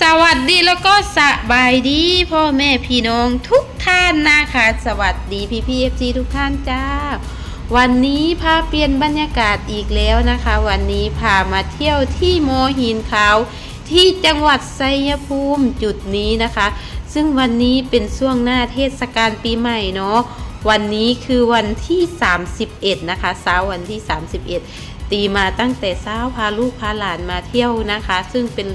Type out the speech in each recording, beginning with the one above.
สวัสดีแล้วก็สบายดี พ่อแม่พี่น้องทุกท่านนะคะ สวัสดีพี่พีเอฟซีทุกท่านจ้า วันนี้พาเปลี่ยนบรรยากาศอีกแล้วนะคะ วันนี้พามาเที่ยวที่โมหินขาวที่จังหวัดไซยภูมิจุดนี้นะคะ ซึ่งวันนี้เป็นช่วงหน้าเทศกาลปีใหม่เนาะ วันนี้คือวันที่ 31 นะคะเช้าวันที่ 31 ตีมาตั้งแต่เช้าพาลูกพาหลานมาเที่ยวนะคะ ซึ่งเป็น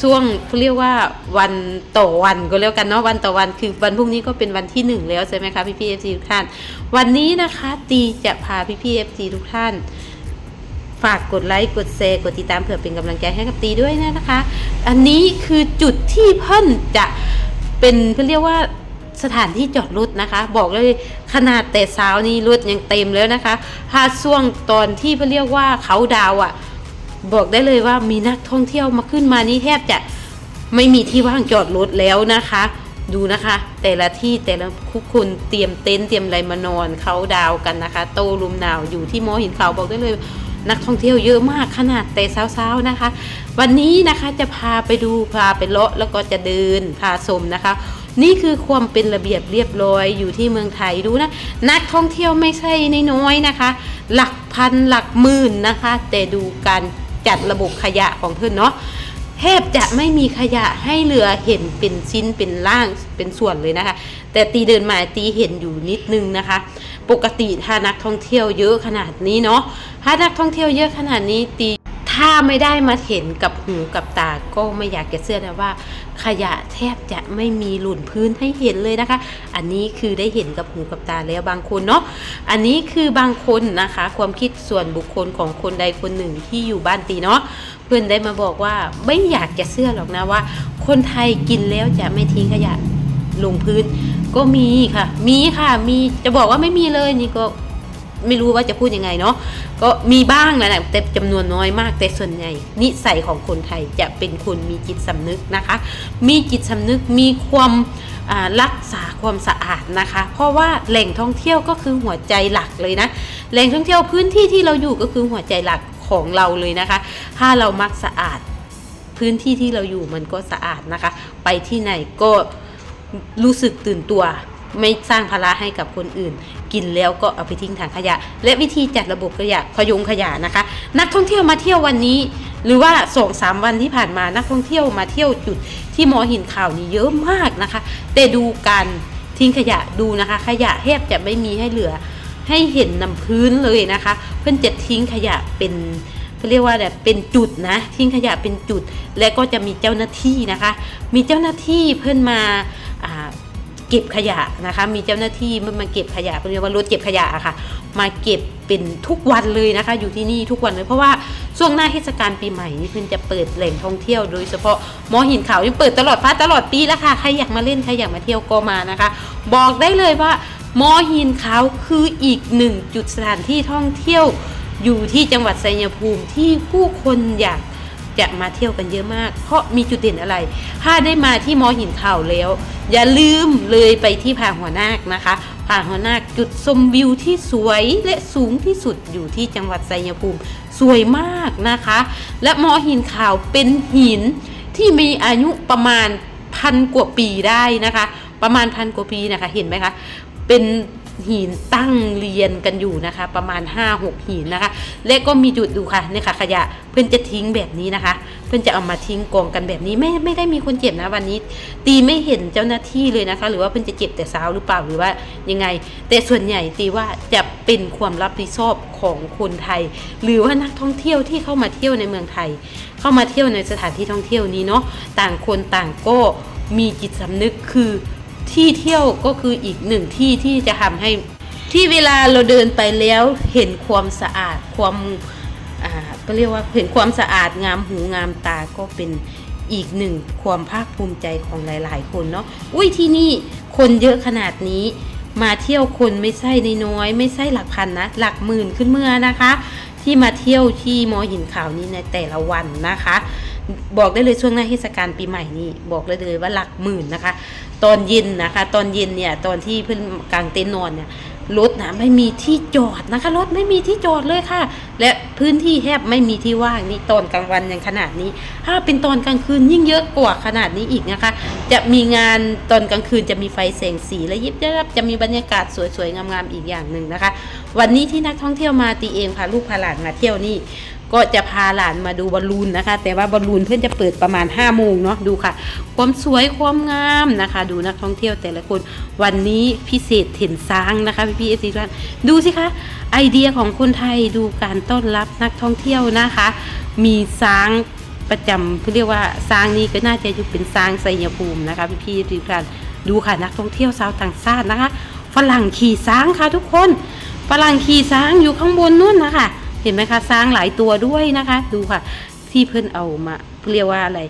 ช่วงเขาเรียกว่าวันต่อวันก็แล้วกันเนาะวันต่อวันคือวันพรุ่งนี้ก็เป็นวันที่หนึ่งแล้วใช่ไหมคะพี่พี่เอฟซีทุกท่าน วันนี้นะคะตีจะพาพี่พี่เอฟซีทุกท่านฝากกดไลค์กดแชร์กดติดตามเผื่อเป็นกำลังใจให้กับตีด้วยนะคะ อันนี้คือจุดที่เพิ่นจะเป็นเขาเรียกว่า สถานที่จอดรถนะคะ บอกเลยขนาดแต่เช้านี้รถยังเต็มแล้วนะคะถ้าช่วงตอนที่เขาเรียกว่าเขาดาวอะ่ะ บอกได้เลยว่ามีนักท่องเที่ยวมาขึ้นมานี่แทบจะไม่มีที่ว่างจอดรถแล้วนะคะ ดูนะคะ แต่ละที่แต่ละคุกคนเตรียมเต็นท์เตรียมอะไรมานอนเขาดาวกันนะคะ โตลุมหนาวอยู่ที่มอหินเขาบอกได้เลยนักท่องเที่ยวเยอะมากขนาดแต่เช้าๆนะคะ วันนี้นะคะจะพาไปดูพาไปเลาะแล้วก็จะเดินพาชมนะคะ นี่คือความเป็นระเบียบเรียบร้อยอยู่ที่เมืองไทยดูนะ นักท่องเที่ยวไม่ใช่น้อยนะคะ หลักพันหลักหมื่นนะคะ แต่ดูการจัดระบบขยะของเพื่อนเนาะแทบจะไม่มีขยะให้เหลือเห็นเป็นชิ้นเป็นร่างเป็นส่วนเลยนะคะ แต่ตีเดินมาตีเห็นอยู่นิดนึงนะคะ ปกติถ้านักท่องเที่ยวเยอะขนาดนี้เนาะถ้านักท่องเที่ยวเยอะขนาดนี้ตี ถ้าไม่ได้มาเห็นกับหูกับตาก็ไม่อยากจะเชื่อนะว่า ขยะแทบจะไม่มีหล่นพื้นให้เห็นเลยนะคะ อันนี้คือได้เห็นกับหูกับตาแล้วบางคนเนาะอันนี้คือบางคนนะคะ ความคิดส่วนบุคคลของคนใดคนหนึ่งที่อยู่บ้านตีเนาะเพื่อนได้มาบอกว่าไม่อยากจะเชื่อหรอกนะว่า คนไทยกินแล้วจะไม่ทิ้งขยะลงพื้นก็มีค่ะ มีค่ะ มี จะบอกว่าไม่มีเลยนี่ก็ ไม่รู้ว่าจะพูดยังไงเนาะก็มีบ้างแหละแต่จำนวนน้อยมากแต่ส่วนใหญ่ นิสัยของคนไทยจะเป็นคนมีจิตสำนึกนะคะ มีจิตสำนึกมีความรักษาความสะอาดนะคะ เพราะว่าแหล่งท่องเที่ยวก็คือหัวใจหลักเลยนะแหล่งท่องเที่ยวพื้นที่ที่เราอยู่ก็คือหัวใจหลักของเราเลยนะคะ ถ้าเรามักสะอาดพื้นที่ที่เราอยู่มันก็สะอาดนะคะ ไปที่ไหนก็รู้สึกตื่นตัว ไม่สร้างภาระให้กับคนอื่น กินแล้วก็เอาไปทิ้งถังขยะ และวิธีจัดระบบขยะพยุงขยะนะคะ นักท่องเที่ยวมาเที่ยววันนี้ หรือว่าสองสามวันที่ผ่านมานักท่องเที่ยวมาเที่ยวจุดที่มอหินข่าวนี้เยอะมากนะคะ แต่ดูการทิ้งขยะดูนะคะ ขยะแทบจะไม่มีให้เหลือให้เห็นนำพื้นเลยนะคะ เพื่อนจะทิ้งขยะเป็นเขาเรียกว่าแบบเป็นจุดนะทิ้งขยะเป็นจุด และก็จะมีเจ้าหน้าที่นะคะ มีเจ้าหน้าที่เพื่อนมาา เก็บขยะนะคะ มีเจ้าหน้าที่มันมาเก็บขยะเรียกว่ารถเก็บขยะค่ะ มาเก็บเป็นทุกวันเลยนะคะ อยู่ที่นี่ทุกวันเลยเพราะว่าช่วงหน้าเทศกาลปีใหม่นี่เพิ่นจะเปิดแหล่งท่องเที่ยวโดยเฉพาะมอหินเขาวนี่เปิดตลอดฟ้าตลอดปีแล้วค่ะใครอยากมาเล่นใครอยากมาเที่ยวก็มานะคะ บอกได้เลยว่ามอหินเขาคืออีกหนึ่งจุดสถานที่ท่องเที่ยวอยู่ที่จังหวัดไซยภูมิที่ผู้คนอยาก จะมาเที่ยวกันเยอะมาก เพราะมีจุดเด่นอะไร ถ้าได้มาที่มอหินขาวแล้ว อย่าลืมเลยไปที่ผาหัวนาคนะคะผาหัวนาคจุดชมวิวที่สวยและสูงที่สุดอยู่ที่จังหวัดไซยภูมิ สวยมากนะคะ และมอหินขาวเป็นหินที่มีอายุประมาณพันกว่าปีได้นะคะ ประมาณพันกว่าปีนะคะเห็นไหมคะเป็น หินตั้งเรียนกันอยู่นะคะ ประมาณ 5-6 หินนะคะ และก็มีจุดดูค่ะเนี่ยค่ะขยะเพื่อนจะทิ้งแบบนี้นะคะ เพื่อนจะเอามาทิ้งกองกันแบบนี้ไม่ไม่ได้มีคนเจ็บนะวันนี้ ตีไม่เห็นเจ้าหน้าที่เลยนะคะ หรือว่าเพื่อนจะเจ็บแต่เช้าหรือเปล่าหรือว่ายังไง แต่ส่วนใหญ่ตีว่าจะเป็นความรับผิดชอบของคนไทย หรือว่านักท่องเที่ยวที่เข้ามาเที่ยวในเมืองไทย เข้ามาเที่ยวในสถานที่ท่องเที่ยวนี้เนาะต่างคนต่างก็มีจิตสำนึกคือ ที่เที่ยวก็คืออีกหนึ่งที่ที่จะทำให้ที่เวลาเราเดินไปแล้วเห็นความสะอาดความอ่าก็เรียกว่าเห็นความสะอาดงามหูงามตาก็เป็นอีกหนึ่งความภาคภูมิใจของหลาย ๆ คนเนาะอุ้ยที่นี่คนเยอะขนาดนี้ มาเที่ยวคนไม่ใช่น้อย ไม่ใช่หลักพันนะ หลักหมื่นขึ้นเมื่อนะคะ ที่มาเที่ยวที่มอหินขาวนี้ในแต่ละวันนะคะ บอกได้เลยช่วงหน้าเทศกาลปีใหม่นี่บอกเลยเลยว่าหลักหมื่นนะคะ ตอนเย็นนะคะตอนเย็นเนี่ยตอนที่เพื่อนกลางเต็นท์นอนเนี่ยรถนะไม่มีที่จอดนะคะรถไม่มีที่จอดเลยค่ะ และพื้นที่แทบไม่มีที่ว่างนี่ตอนกลางวันอย่างขนาดนี้ ถ้าเป็นตอนกลางคืนยิ่งเยอะกว่าขนาดนี้อีกนะคะ จะมีงานตอนกลางคืนจะมีไฟแสงสีและยิบยับจะมีบรรยากาศสวยๆงามๆอีกอย่างหนึ่งนะคะ วันนี้ที่นักท่องเที่ยวมาตีเองพาลูกพาหลานมาเที่ยวนี่ ก็จะพาหลานมาดูบอลลูนนะคะ แต่ว่าบอลลูนเพื่อนจะเปิดประมาณ5้าโมงเนาะดูค่ะ ความสวยความงามนะคะ ดูนักท่องเที่ยวแต่ละคนวันนี้พิเศษเห็นช้างนะคะพี่พี่เอฟซีทุกท่านดูสิคะไอเดียของคนไทยดูการต้อนรับนักท่องเที่ยวนะคะ มีช้างประจำเขาเรียกว่าช้างนี้ก็น่าจะอยู่เป็นช้างไสยภูมินะคะพี่พี่ทุกท่านดูค่ะนักท่องเที่ยวชาวต่างชาตินะคะฝรั่งขี่ช้างค่ะทุกคนฝรั่งขี่ช้างอยู่ข้างบนนู่นนะคะ เห็นไหมคะสร้างหลายตัวด้วยนะคะ ดูค่ะ ที่เพื่อนเอามาเรียกว่าอะไร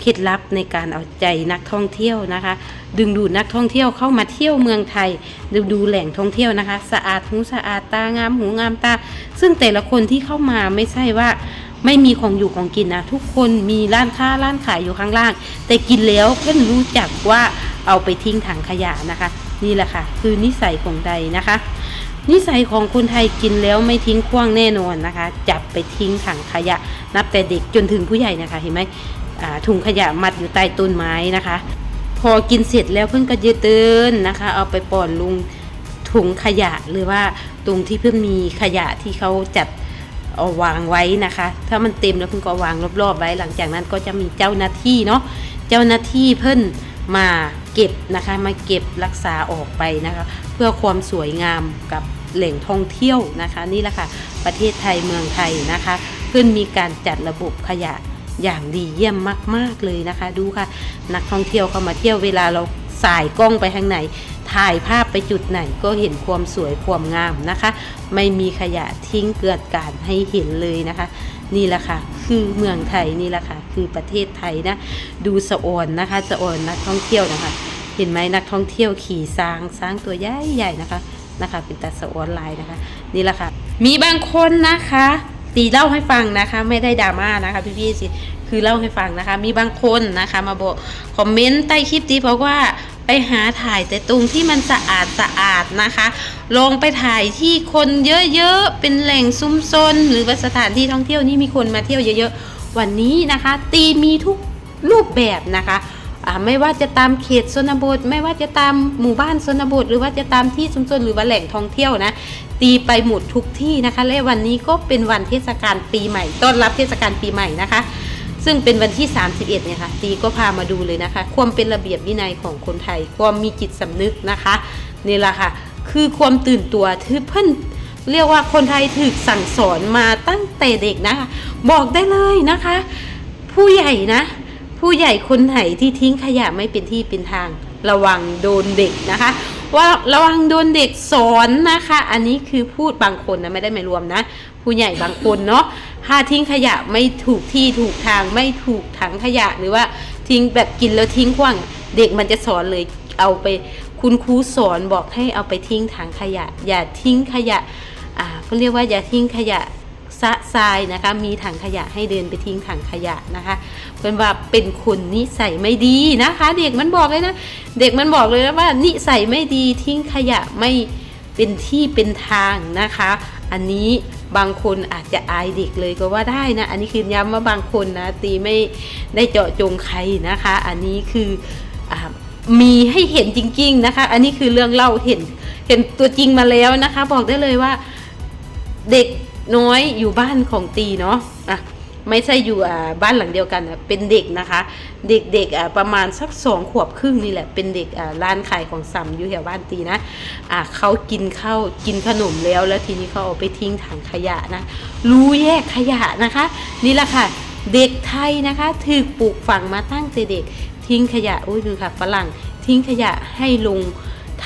เคล็ดลับในการเอาใจนักท่องเที่ยวนะคะ ดึงดูดนักท่องเที่ยวเข้ามาเที่ยวเมืองไทยดูดูแหล่งท่องเที่ยวนะคะ สะอาดหูสะอาดตางามหูงามตา ซึ่งแต่ละคนที่เข้ามาไม่ใช่ว่าไม่มีของอยู่ของกินนะทุกคนมีร้านค้าร้านขายอยู่ข้างล่าง แต่กินแล้วเพื่อนรู้จักว่าเอาไปทิ้งถังขยะนะคะ นี่แหละค่ะ คือนิสัยของใดนะคะ นิสัยของคนไทยกินแล้วไม่ทิ้งขว้างแน่นอนนะคะ จับไปทิ้งถังขยะ นับแต่เด็กจนถึงผู้ใหญ่นะคะ เห็นไหมถุงขยะมัดอยู่ใต้ต้นไม้นะคะ พอกินเสร็จแล้วเพิ่งก็ยืดเตือนนะคะ เอาไปปล่อนลงถุงขยะหรือว่าตรงที่เพิ่งมีขยะที่เขาจัดเอาวางไว้นะคะ ถ้ามันเต็มแล้วเพิ่งก็วางรอบๆไว้ หลังจากนั้นก็จะมีเจ้าหน้าที่เนาะเจ้าหน้าที่เพิ่อนมาเก็บนะคะมาเก็บรักษาออกไปนะคะ เพื่อความสวยงามกับ แหล่งท่องเที่ยวนะคะนี่แหละค่ะประเทศไทยเมืองไทยนะคะเพื่อนมีการจัดระบบขยะอย่างดีเยี่ยมมาก ๆ เลยนะคะ ดูค่ะ นักท่องเที่ยวเข้ามาเที่ยวเวลาเราสายกล้องไปทางไหน ถ่ายภาพไปจุดไหนก็เห็นความสวยความงามนะคะ ไม่มีขยะทิ้งเกลื่อนกาดให้เห็นเลยนะคะ นี่แหละค่ะ คือเมืองไทยนี่แหละค่ะ คือประเทศไทยนะ ดูสะออนนะคะสะออนนักท่องเที่ยวนะคะ เห็นไหมนักท่องเที่ยวขี่ช้างช้างตัวใหญ่ใหญ่ๆนะคะ นะคะ เป็นตาสะออนลายนะคะ นี่แหละค่ะ มีบางคนนะคะ ตีเล่าให้ฟังนะคะ ไม่ได้ดราม่านะคะพี่พี่ๆสิคือเล่าให้ฟังนะคะ มีบางคนนะคะ มาบอกคอมเมนต์ใต้คลิปนี้บอกว่าไปหาถ่ายแต่ตรงที่มันสะอาดสะอาดนะคะ ลงไปถ่ายที่คนเยอะๆ เป็นแหล่งซุ้มซนหรือว่าสถานที่ท่องเที่ยวนี่มีคนมาเที่ยวเยอะๆ วันนี้นะคะ ตีมีทุกรูปแบบนะคะ ไม่ว่าจะตามเขตชนบท ไม่ว่าจะตามหมู่บ้านชนบท หรือว่าจะตามที่ชุมชนหรือว่าแหล่งท่องเที่ยวนะตีไปหมดทุกที่นะคะ และวันนี้ก็เป็นวันเทศกาลปีใหม่ ต้อนรับเทศกาลปีใหม่นะคะ ซึ่งเป็นวันที่ 31เนี่ยค่ะตีก็พามาดูเลยนะคะ ความเป็นระเบียบวินัยของคนไทย ความมีจิตสำนึกนะคะนี่แหละค่ะ คือความตื่นตัวที่เพิ่นเรียกว่าคนไทยถูกสั่งสอนมาตั้งแต่เด็กนะคะ บอกได้เลยนะคะ ผู้ใหญ่นะ ผู้ใหญ่คนไหนที่ทิ้งขยะไม่เป็นที่เป็นทาง ระวังโดนเด็กนะคะ ว่าระวังโดนเด็กสอนนะคะ อันนี้คือพูดบางคนนะไม่ได้ไม่รวมนะ ผู้ใหญ่บางคนเนาะถ้าทิ้งขยะไม่ถูกที่ถูกทางไม่ถูกถังขยะหรือว่าทิ้งแบบกินแล้วทิ้งขว้างเด็กมันจะสอนเลยเอาไปคุณครูสอนบอกให้เอาไปทิ้งถังขยะ อย่าทิ้งขยะอ่าก็เรียกว่าอย่าทิ้งขยะซะทรายนะคะ มีถังขยะให้เดินไปทิ้งถังขยะนะคะ เป็นว่าเป็นคนนิสัยไม่ดีนะคะ เด็กมันบอกเลยนะ เด็กมันบอกเลยนะว่านิสัยไม่ดีทิ้งขยะไม่เป็นที่เป็นทางนะคะ อันนี้บางคนอาจจะอายเด็กเลยก็ว่าได้นะ อันนี้คือย้ำว่าบางคนนะ ตีไม่ได้เจาะจงใครนะคะ อันนี้คืออมีให้เห็นจริง ๆนะคะ อันนี้คือเรื่องเล่าเห็นเห็นตัวจริงมาแล้วนะคะ บอกได้เลยว่าเด็กน้อยอยู่บ้านของตีเนาะอะ ไม่ใช่อยู่บ้านหลังเดียวกันเป็นเด็กนะคะ เด็กๆประมาณสักสองขวบครึ่งนี่แหละเป็นเด็กร้านขายของซำอยู่แถวบ้านตีนะะเขากินข้าวกินขนมแล้วแล้วทีนี้เขาเอาไปทิ้งถังขยะนะรู้แยกขยะนะคะ นี่แหละค่ะเด็กไทยนะคะถูกปลูกฝังมาตั้งแต่เด็กทิ้งขยะอุ้ยดูค่ะฝรั่งทิ้งขยะให้ลง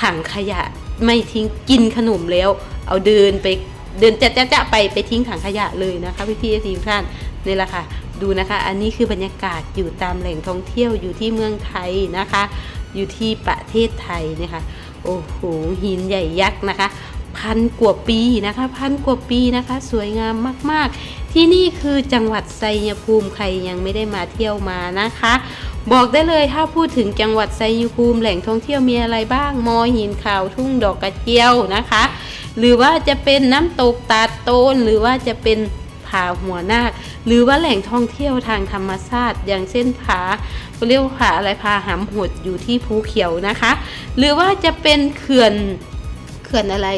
ถังขยะไม่ทิ้งกินขนมแล้ว เอาเดินไป เดินจะจะจะไปไปทิ้งถังขยะเลยนะคะพี่พี่ทีมท่านนี่แหละค่ะดูนะคะอันนี้คือบรรยากาศอยู่ตามแหล่งท่องเที่ยวอยู่ที่เมืองไทยนะคะ อยู่ที่ประเทศไทยนะคะโอ้โหหินใหญ่ยักษ์นะคะพันกว่าปีนะคะพันกว่าปีนะคะ สวยงามมาก ๆ ที่นี่คือจังหวัดไซยภูมิใครยังไม่ได้มาเที่ยวมานะคะ บอกได้เลยถ้าพูดถึงจังหวัดไซยภูมิแหล่งท่องเที่ยวมีอะไรบ้างมอหินขาวทุ่งดอกกระเจียวนะคะ หรือว่าจะเป็นน้ำตกตาดโตน หรือว่าจะเป็นผาหัวนาค หรือว่าแหล่งท่องเที่ยวทางธรรมชาติ อย่างเช่นผาเรียกว่าผาอะไรผาหำหดอยู่ที่ภูเขียวนะคะ หรือว่าจะเป็นเขื่อนเขื่อนอะไร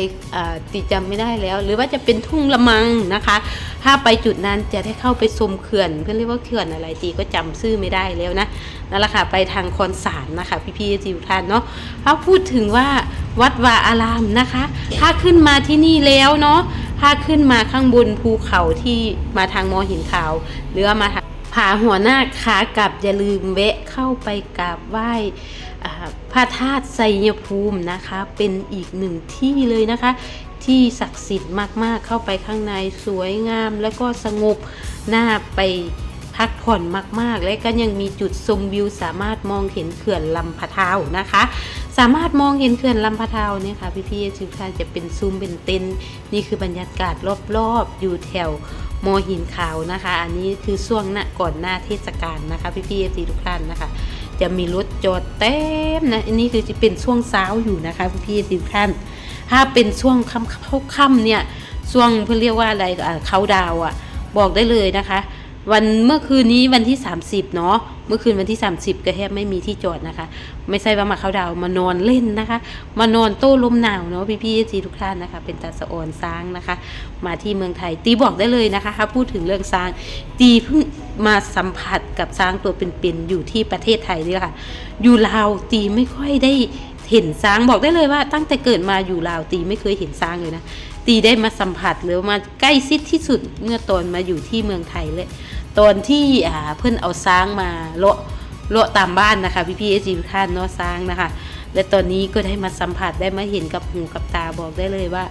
ติจำไม่ได้แล้ว หรือว่าจะเป็นทุ่งละมังนะคะ ถ้าไปจุดนั้นจะได้เข้าไปชมเขื่อนเพื่อนเรียกว่าเขื่อนอะไรตีก็จำชื่อไม่ได้แล้วนะนั่นแหละค่ะไปทางคอนสารนะคะพี่ๆจิวท่านเนาะถ้าพูดถึงว่า วัดวาอารามนะคะ ถ้าขึ้นมาที่นี่แล้วเนาะถ้าขึ้นมาข้างบนภูเขาที่มาทางมอหินขาว หรือมาทางผาหัวหน้าขากลับอย่าลืมแวะเข้าไปกราบไหว้พระธาตุไสยภูมินะคะ เป็นอีกหนึ่งที่เลยนะคะ ที่ศักดิ์สิทธิ์มากๆเข้าไปข้างในสวยงามแล้วก็สงบน่าไป พักผ่อนมาก ๆ และก็ยังมีจุดชมวิว สามารถมองเห็นเขื่อนลำพะเทาวนะคะ สามารถมองเห็นเขื่อนลำพะเทาวเนี่ยค่ะพี่ๆทุกท่านจะเป็นซูมเป็นเต็นนี่คือบรรยากาศรอบๆ อยู่แถวมอหินขาวนะคะ อันนี้คือช่วงหน้าก่อนหน้าเทศกาลนะคะพี่ๆทุกท่านนะคะ จะมีรถจอดเต็มนะอันนี้คือจะเป็นช่วงเช้าอยู่นะคะพี่ๆทุกท่าน ถ้าเป็นช่วงค่ำเข้าค่ำเนี่ยช่วงเพื่อเรียกว่าอะไรเขาดาวน์อะบอกได้เลยนะคะ วันเมื่อคืนนี้วันที่ 30 เนาะเมื่อคืนวันที่ 30 ก็แทบไม่มีที่จอดนะคะ ไม่ใช่ว่ามาเขาดาวมานอนเล่นนะคะ มานอนโต้ลมหนาวเนาะพี่ๆทีทุกท่านนะคะ เป็นตาสะออนซ้างนะคะ มาที่เมืองไทยตีบอกได้เลยนะคะถ้าพูดถึงเรื่องช้างตีเพิ่งมาสัมผัสกับช้างตัวเป็นๆอยู่ที่ประเทศไทยนี่ค่ะ อยู่ลาวตีไม่ค่อยได้เห็นช้างบอกได้เลยว่า ตั้งแต่เกิดมาอยู่ลาวตีไม่เคยเห็นช้างเลยนะตีได้มาสัมผัสหรือมาใกล้ชิดที่สุดเมื่อตอนมาอยู่ที่เมืองไทยเลย ตอนที่อ่าเพื่อนเอาช้างมาเลาะเลาะตามบ้านนะคะ พี่พี่เอจีท่านเนาะช้างนะคะ และตอนนี้ก็ได้มาสัมผัสได้มาเห็นกับหูกับตาบอกได้เลยว่า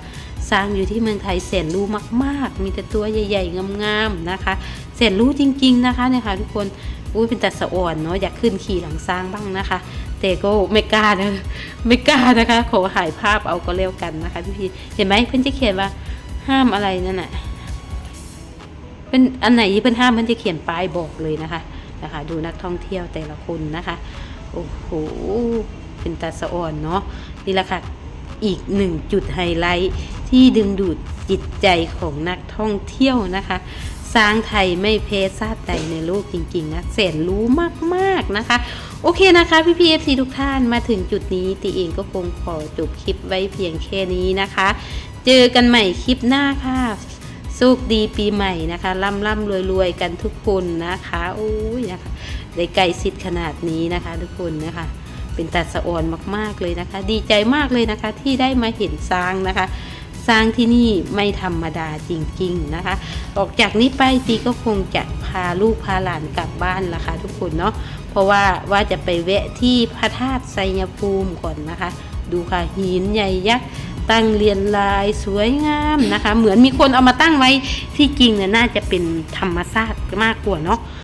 ช้างอยู่ที่เมืองไทยแสนรู้มาก ๆ มีแต่ตัวใหญ่ ๆ งามๆนะคะแสนรู้จริง ๆ นะคะเนี่ยค่ะทุกคนอุ้ยเป็นแต่สะอ่อนเนาะอยากขึ้นขี่หลังช้างบ้างนะคะ แต่ก็ไม่กล้านะไม่กล้านะคะขอถ่ายภาพเอาก็เร็วกันนะคะพี่พี่เห็นไหมเพื่อนจะเขียนว่าห้ามอะไรนั่นน่ะ เป็นอันไหนที่เพื่อนห้ามเพื่อนจะเขียนป้ายบอกเลยนะคะนะคะ ดูนักท่องเที่ยวแต่ละคนนะคะโอ้โหเป็นตาสะอ่อนเนาะนี่แหละค่ะอีกหนึ่งจุดไฮไลท์ที่ดึงดูดจิตใจของนักท่องเที่ยวนะคะ สร้างไทยไม่แพ้ชาติใดในโลกจริง ๆ นะแสนรู้มาก ๆ นะคะ โอเคนะคะ พี่พีเอฟซีทุกท่านมาถึงจุดนี้ตีเองก็คงขอจบคลิปไว้เพียงแค่นี้นะคะ เจอกันใหม่คลิปหน้าค่ะ สุขดีปีใหม่นะคะร่ำร่ำรวยรวยกันทุกคนนะคะโอ้ยนะคะได้ไกลสิทธิ์ขนาดนี้นะคะ ทุกคนนะคะ เป็นตัดสะออนมากๆเลยนะคะ ดีใจมากเลยนะคะที่ได้มาเห็นช้างนะคะช้างที่นี่ไม่ธรรมดาจริงๆนะคะ ออกจากนี้ไปตีก็คงจะพาลูกพาหลานกลับบ้านละค่ะทุกคนเนาะ เพราะว่าว่าจะไปแวะที่พระธาตุไสยภูมิก่อนนะคะ ดูค่ะหินใหญ่ยักษ์ ตั้งเรียนลายสวยงามนะคะ เหมือนมีคนเอามาตั้งไว้ที่จริงเนี่ยน่าจะเป็นธรรมชาติมากกว่าเนาะ